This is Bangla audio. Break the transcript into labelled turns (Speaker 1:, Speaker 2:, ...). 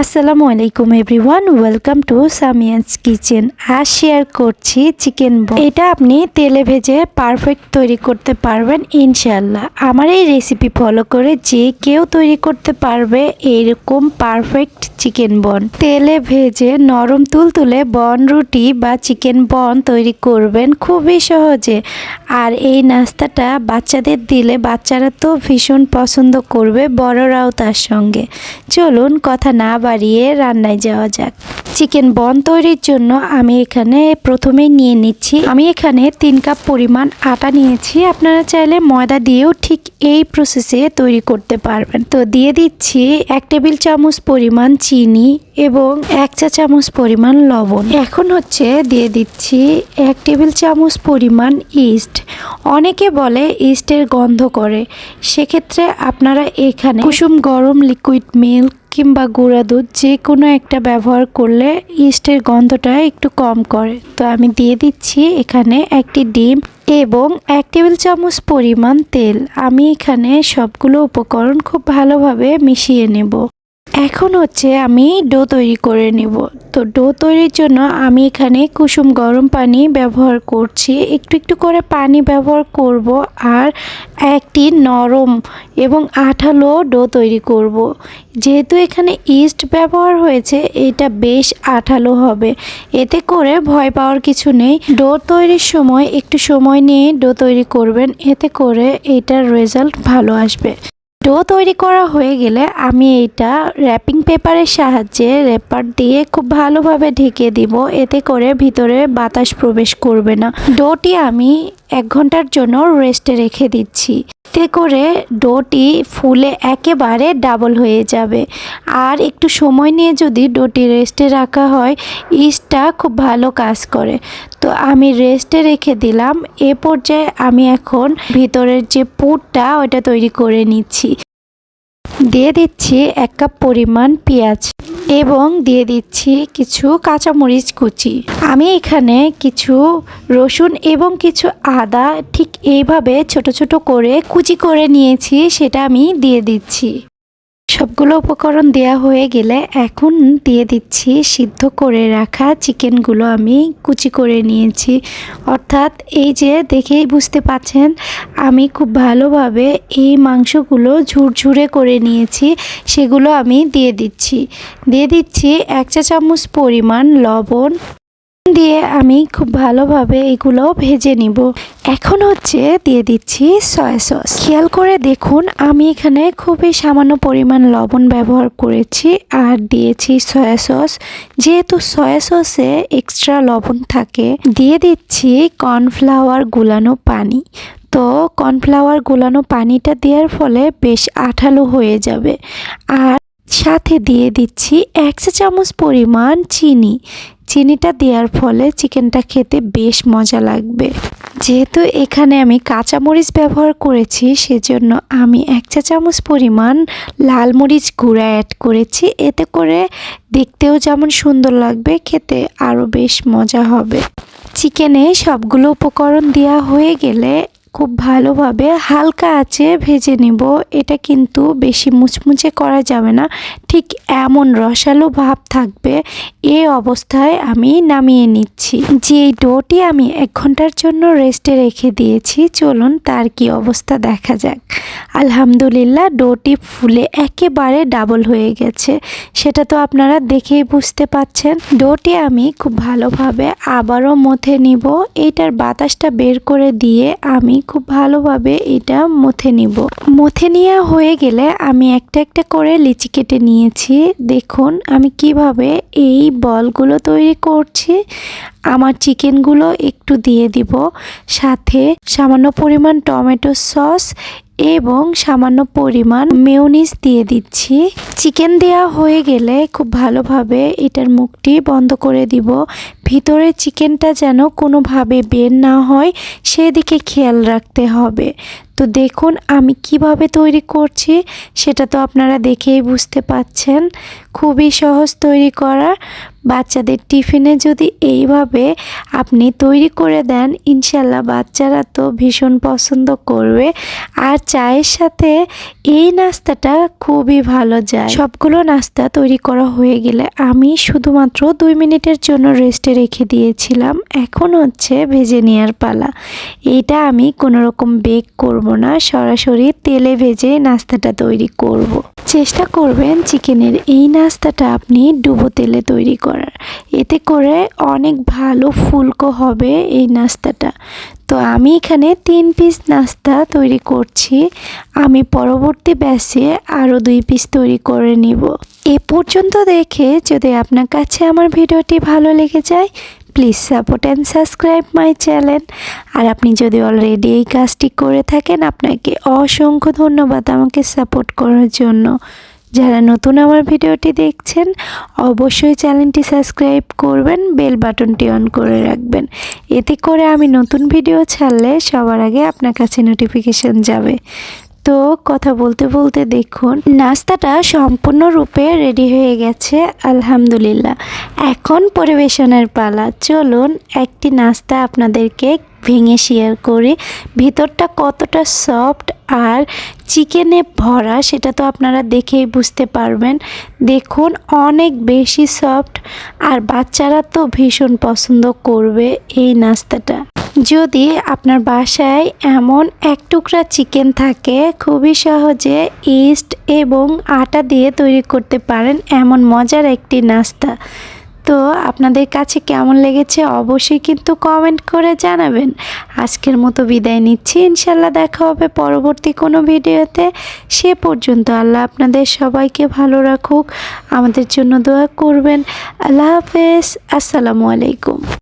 Speaker 1: আসসালামু আলাইকুম everyone, welcome to Samia's kitchen. আজ শেয়ার করছি চিকেন এটা আপনি তেলে ভেজে পারফেক্ট তৈরি করতে পারবেন ইনশাল্লাহ আমার এই রেসিপি ফলো করে যে কেউ তৈরি করতে পারবে এরকম পারফেক্ট চিকেন বন। তেলে ভেজে নরম তুলতুলে বন রুটি বা চিকেন বন তৈরি করবেন খুবই সহজে। আর এই নাস্তাটা বাচ্চাদের দিলে বাচ্চারা তো ভীষণ পছন্দ করবে বড়রাও তার সঙ্গে। চলুন কথা না বাড়িয়ে রান্নায় যাওয়া যাক। চিকেন বন তৈরির জন্য আমি এখানে প্রথমেই নিয়ে নিচ্ছি। আমি এখানে তিন কাপ পরিমাণ আটা নিয়েছি। আপনারা চাইলে ময়দা দিয়েও ঠিক এই প্রসেসে তৈরি করতে পারবেন। তো দিয়ে দিচ্ছি এক টেবিল চামচ পরিমাণ চিনি এবং এক চা চামচ পরিমাণ লবণ। এখন হচ্ছে দিয়ে দিচ্ছি এক টেবিল চামচ পরিমাণ ইস্ট। অনেকে বলে ইস্টের গন্ধ করে। সেক্ষেত্রে আপনারা এখানে কুসুম গরম লিকুইড মিল্ক কিংবা গুঁড়া দুধ যে কোনো একটা ব্যবহার করলে ইস্টের গন্ধটা একটু কম করে। তো আমি দিয়ে দিচ্ছি এখানে একটি ডিম এবং এক টেবিল চামচ পরিমাণ তেল। আমি এখানে সবগুলো উপকরণ খুব ভালোভাবে মিশিয়ে নেব। এখন হচ্ছে আমি ডো তৈরি করে নিব। তো ডো তৈরির জন্য আমি এখানে কুসুম গরম পানি ব্যবহার করছি। একটু একটু করে পানি ব্যবহার করব আর একটি নরম এবং আঠালো ডো তৈরি করব। যেহেতু এখানে ইস্ট ব্যবহার হয়েছে, এটা বেশ আঠালো হবে। এতে করে ভয় পাওয়ার কিছু নেই। ডো তৈরির সময় একটু সময় নিয়ে ডো তৈরি করবেন, এতে করে এটার রেজাল্ট ভালো আসবে। ডো তৈরি করা হয়ে গেলে আমি এটা র্যাপিং পেপারের সাহায্যে র্যাপার দিয়ে খুব ভালোভাবে ঢেকে দিব। এতে করে ভিতরে বাতাস প্রবেশ করবে না। ডোটি আমি এক ঘণ্টার জন্য রেস্টে রেখে দিচ্ছি। এতে করে ডোটি ফুলে একেবারে ডাবল হয়ে যাবে। আর একটু সময় নিয়ে যদি ডোটি রেস্টে রাখা হয়, ইস্টটা খুব ভালো কাজ করে। তো আমি রেস্টে রেখে দিলাম। এ পর্যায়ে আমি এখন ভিতরের যে পুরটা ওটা তৈরি করে নিচ্ছি। দিয়ে দিচ্ছি এক কাপ পরিমাণ পেঁয়াজ এবং দিয়ে দিচ্ছি কিছু কাঁচামরিচ কুচি। আমি এখানে কিছু রসুন এবং কিছু আদা ঠিক এইভাবে ছোট ছোট করে কুচি করে নিয়েছি, সেটা আমি দিয়ে দিচ্ছি। সবগুলো উপকরণ দেয়া হয়ে গেলে এখন দিয়ে দিচ্ছি সিদ্ধ করে রাখা চিকেনগুলো আমি কুচি করে নিয়েছি। অর্থাৎ এই যে দেখেই বুঝতে পাচ্ছেন, আমি খুব ভালোভাবে এই মাংসগুলো ঝুরঝুরে করে নিয়েছি, সেগুলো আমি দিয়ে দিচ্ছি। দিয়ে দিচ্ছি এক চা চামচ পরিমাণ লবণ। দিয়ে আমি খুব ভালোভাবে এগুলো ভেজে নিব। এখন হচ্ছে দিয়ে দিচ্ছি সয়া সস। খেয়াল করে দেখুন, আমি এখানে খুবই সামান্য পরিমাণ লবণ ব্যবহার করেছি আর দিয়েছি সয়া সস। যেহেতু সয়া সসে এক্সট্রা লবণ থাকে, দিয়ে দিচ্ছি কর্নফ্লাওয়ার গুলানো পানি। তো কর্নফ্লাওয়ার গুলানো পানিটা দেওয়ার ফলে বেশ আঠালো হয়ে যাবে। আর সাথে দিয়ে দিচ্ছি এক চা চামচ পরিমাণ চিনি। চিনিটা দেওয়ার ফলে চিকেনটা খেতে বেশ মজা লাগবে। যেহেতু এখানে আমি কাঁচামরিচ ব্যবহার করেছি, সেজন্য আমি এক চা চামচ পরিমাণ লাল মরিচ গুঁড়া অ্যাড করেছি। এতে করে দেখতেও যেমন সুন্দর লাগবে, খেতে আরও বেশ মজা হবে। চিকেনে সবগুলো উপকরণ দেওয়া হয়ে গেলে খুব ভালোভাবে হালকা আঁচে ভেজে নিব। এটা কিন্তু বেশি মুচমুচে করা যাবে না। ঠিক এমন রসালো ভাব থাকবে এ অবস্থায় আমি নামিয়ে নিচ্ছি। যে ডোটি আমি এক ঘণ্টার জন্য রেস্টে রেখে দিয়েছি, চলুন তার কি অবস্থা দেখা যাক। আলহামদুলিল্লাহ, ডোটি ফুলে একেবারে ডাবল হয়ে গেছে। সেটা তো আপনারা দেখেই বুঝতে পাচ্ছেন। ডোটি আমি খুব ভালোভাবে আবারও মথে নিব। এইটার বাতাসটা বের করে দিয়ে আমি খুব ভালোভাবে এটা মথে নিব। মথে নেওয়া হয়ে গেলে আমি একটা একটা করে লিচি কেটে নিয়েছি। দেখুন আমি কীভাবে এই বলগুলো তৈরি করছি। আমার চিকেনগুলো একটু দিয়ে দিব। সাথে সামান্য পরিমাণ টমেটো সস এবং সামান্য পরিমাণ মেয়নিজ দিয়ে দিচ্ছি। চিকেন দেওয়া হয়ে গেলে খুব ভালোভাবে এটার মুখটি বন্ধ করে দিব। ভিতরে চিকেনটা যেন কোনোভাবে বের না হয়, সেদিকে খেয়াল রাখতে হবে। তো দেখুন, আমি কীভাবে তৈরি করছি, সেটা তো আপনারা দেখেই বুঝতে পাচ্ছেন। খুবই সহজ তৈরি করা। বাচ্চাদের টিফিনে যদি এইভাবে আপনি তৈরি করে দেন, ইনশাল্লাহ বাচ্চারা তো ভীষণ পছন্দ করবে। আর চায়ের সাথে এই নাস্তাটা খুবই ভালো যায়। সবগুলো নাস্তা তৈরি করা হয়ে গেলে আমি শুধুমাত্র দুই মিনিটের জন্য রেস্টে রেখে দিয়েছিলাম, এখন হচ্ছে ভেজে নেওয়ার পালা। এটা আমি কোনো রকম বেক করব না, সরাসরি তেলে ভেজে নাস্তাটা তৈরি করব। চেষ্টা করবেন চিকেনের এই নাস্তাটা আপনি ডুবো তেলে তৈরি করার। এতে করে অনেক ভালো ফুলকো হবে এই নাস্তাটা। তো আমি এখানে তিন পিস নাস্তা তৈরি করছি। আমি পরবর্তী ব্যাচে আরও দুই পিস তৈরি করে নিব। এ পর্যন্ত দেখে যদি আপনার কাছে আমার ভিডিওটি ভালো লেগে যায় please support and subscribe my channel আর আপনি যদি অলরেডি এই কাজটি করে থাকেন, আপনাকে অসংখ্য ধন্যবাদ আমাকে সাপোর্ট করার জন্য। যারা নতুন আমার ভিডিওটি দেখছেন, অবশ্যই চ্যানেলটি সাবস্ক্রাইব করবেন, বেল বাটনটি অন করে রাখবেন। এতে করে আমি নতুন ভিডিও ছাড়লে সবার আগে আপনার কাছে নোটিফিকেশন যাবে। তো কথা বলতে বলতে দেখুন, নাস্তাটা সম্পূর্ণরূপে রেডি হয়ে গেছে, আলহামদুলিল্লাহ। এখন পরিবেশনের পালা। চলুন একটি নাস্তা আপনাদেরকে ভেঙে শেয়ার করি, ভিতরটা কতটা সফট আর চিকেনে ভরা সেটা তো আপনারা দেখেই বুঝতে পারবেন। দেখুন, অনেক বেশি সফট আর বাচ্চারা তো ভীষণ পছন্দ করবে এই নাস্তাটা। যদি আপনার বাসায় এমন এক টুকরা চিকেন থাকে, খুবই সহজে ইস্ট এবং আটা দিয়ে তৈরি করতে পারেন। এমন মজার একটি নাস্তা। তো আপনাদের কাছে কেমন লেগেছে অবশ্যই কিন্তু কমেন্ট করে জানাবেন। আজকের মতো বিদায় নিচ্ছি। ইনশাল্লাহ দেখা হবে পরবর্তী কোনো ভিডিওতে। সে পর্যন্ত আল্লাহ আপনাদের সবাইকে ভালো রাখুক, আমাদের জন্য দোয়া করবেন। আল্লাহ হাফেজ। আসসালামু আলাইকুম।